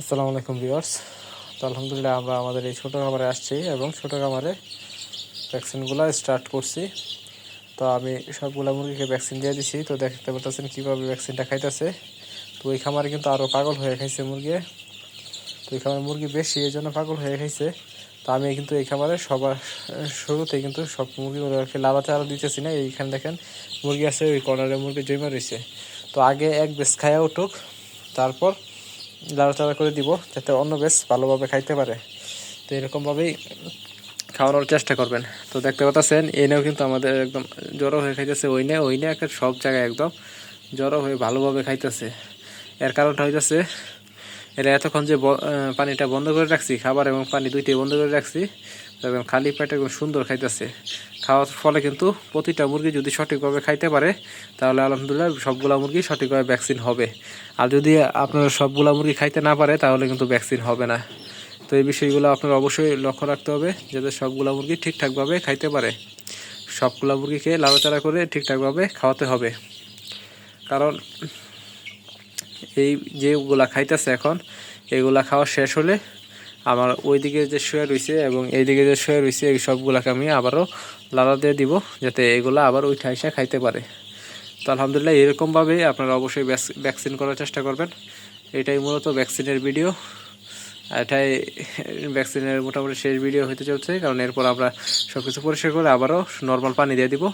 আসসালামু আলাইকুম ভিউয়ার্স। তো আলহামদুলিল্লাহ আমরা আমাদের এই ছোটো খামারে আসছি এবং ছোটো খামারে ভ্যাকসিনগুলো স্টার্ট করছি। তো আমি সবগুলা মুরগিকে ভ্যাকসিন দিয়ে দিছি। তো দেখতে পাচ্ছেন কীভাবে ভ্যাকসিনটা খাইতেছে। তো ওই খামারে কিন্তু আরও পাগল হয়ে খাইছে মুরগি। তো এই খামারে মুরগি বেশি, এই জন্য পাগল হয়ে খাইছে। তো আমি কিন্তু এই খামারে সবার, শুরুতে কিন্তু সব মুরগিগুলোকে লালা চারা দিতেছি না। এইখানে দেখেন মুরগি আছে, ওই কর্নারে মুরগি জমা রয়েছে তো আগে এক বেশ খায়া উঠুক, তারপর লাড়াচাড়া করে দিব যাতে অন্য বেশ ভালোভাবে খাইতে পারে। তো এরকমভাবেই খাওয়ানোর চেষ্টা করবেন। তো দেখতে পাচ্ছেন এনেও কিন্তু আমাদের একদম জড়ো হয়ে খাইতেছে, ওই নে ওই নে একটা সব জায়গায় একদম জড়ো হয়ে ভালোভাবে খাইতেছে। এর কারণটা হইতেছে এরা এতক্ষণ যে পানিটা বন্ধ করে রাখছি, খাবার এবং পানি দুইটাই বন্ধ করে রাখছি। এবং খালি পেটে সুন্দর খাইতেছে। খাওয়ার ফলে কিন্তু প্রতিটা মুরগি যদি সঠিকভাবে খাইতে পারে, তাহলে আলহামদুলিল্লাহ সবগুলা মুরগি সঠিকভাবে ভ্যাকসিন হবে। আর যদি আপনার সবগুলা মুরগি খাইতে না পারে, তাহলে কিন্তু ভ্যাকসিন হবে না। তো এই বিষয়গুলো আপনার অবশ্যই লক্ষ্য রাখতে হবে, যাতে সবগুলা মুরগি ঠিকঠাকভাবে খাইতে পারে। সবগুলা মুরগিকে লাড়াচাড়া করে ঠিকঠাকভাবে খাওয়াতে হবে। কারণ এই যেগুলা খাইতেছে এখন এগুলা খাওয়া শেষ হলে আমার ওইদিকে যে শুয়ে রয়েছে এবং এইদিকে যে শুয়ে রয়েছে এই সবগুলাকে আমি আবারও লালা দিয়ে দিব যাতে এগুলা আবার ওই ঠাইসা খাইতে পারে। তো আলহামদুলিল্লাহ এরকমভাবেই আপনারা অবশ্যই ভ্যাকসিন করার চেষ্টা করবেন। এটাই মূলত ভ্যাকসিনের ভিডিও। এটাই ভ্যাকসিনের মোটামুটি শেষ ভিডিও হতে চলছে, কারণ এরপর আমরা সব কিছু পরিষ্কার করে আবারও নর্মাল পানি দিয়ে দিব।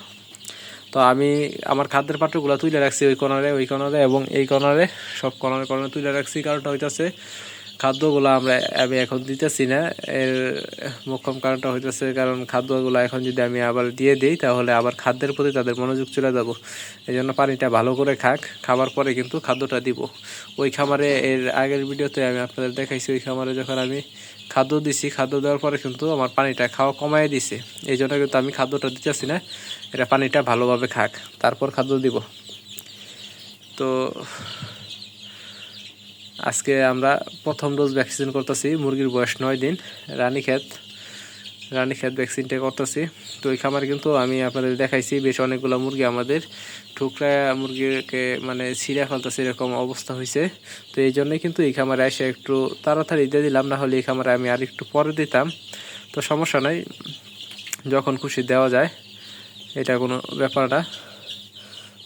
তো আমি আমার খাদ্যের পাত্রগুলো তুলে রাখছি ওই কর্নারে ওই কর্নারে এবং এই কর্নারে, সব কর্নারে কর্নারে তুলে রাখছি। কারণটা হইতেছে খাদ্যগুলো আমরা, আমি এখন দিতেছি না। এর মোক্ষম কারণটা হইতেছে কারণ খাদ্যগুলো এখন যদি আমি আবার দিয়ে দিই, তাহলে আবার খাদ্যের প্রতি তাদের মনোযোগ চলে যাব। এই জন্য পানিটা ভালো করে খাক। খাবার পরে কিন্তু খাদ্যটা দিব। ওই খামারে, এর আগের ভিডিওতে আমি আপনাদের দেখাইছি, ওই খামারে যখন আমি খাদ্য দিছি, খাদ্য দেওয়ার পরে কিন্তু আমার পানিটা খাওয়া কমায় দিছে। এই জন্য কিন্তু আমি খাদ্যটা দিতেছি না। এটা পানিটা ভালোভাবে খাক। তারপর খাদ্য দিব। তো আজকে আমরা প্রথম ডোজ ভ্যাকসিন করতেছি, মুরগির বয়স নয় দিন। রানীক্ষেত রানীক্ষেত ভ্যাকসিনটা করতেছি। তো ওই খামারে কিন্তু আমি আপনাদের দেখাইছি, বেশ অনেকগুলো মুরগি আমাদের। ঠুকরা মুরগিকে মানে ছিঁড়ে ফেলতেছে এরকম অবস্থা হয়েছে তো এই জন্যই কিন্তু এই খামারে এসে একটু তাড়াতাড়ি দিয়ে দিলাম, না হলে এই খামারে আমি আর একটু পরে দিতাম। তো সমস্যা নাই, যখন খুশি দেওয়া যায়, এটা কোনো ব্যাপার না।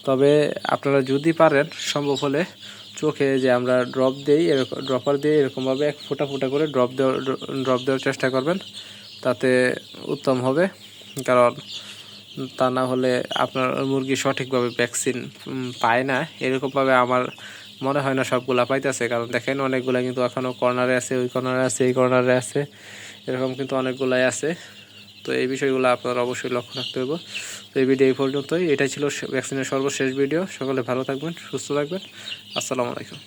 তবে আপনারা যদি পারেন, সম্ভব হলে চোখে যে আমরা ড্রপ দিই এরকম ড্রপার দিয়ে এরকমভাবে এক ফোঁটা ফোঁটা করে ড্রপ দেওয়ার ড্রপ দেওয়ার চেষ্টা করবেন। তাতে উত্তম হবে। কারণ তা না হলে আপনার মুরগি সঠিকভাবে ভ্যাকসিন পায় না। এরকমভাবে আমার মনে হয় না সবগুলা পাইতেছে। কারণ দেখেন অনেকগুলা কিন্তু এখনও কর্নারে আছে, ওই কর্নারে আছে, এই কর্নারে আছে। এরকম কিন্তু অনেকগুলাই আছে। তো এই বিষয়গুলো আপনারা অবশ্যই লক্ষ্য রাখতে হবে তো এই ভিডিও এই পর্যন্তই। এটাই ছিল ভ্যাকসিনের সর্বশেষ ভিডিও সকলে ভালো থাকবেন, সুস্থ থাকবেন। আসসালামু আলাইকুম।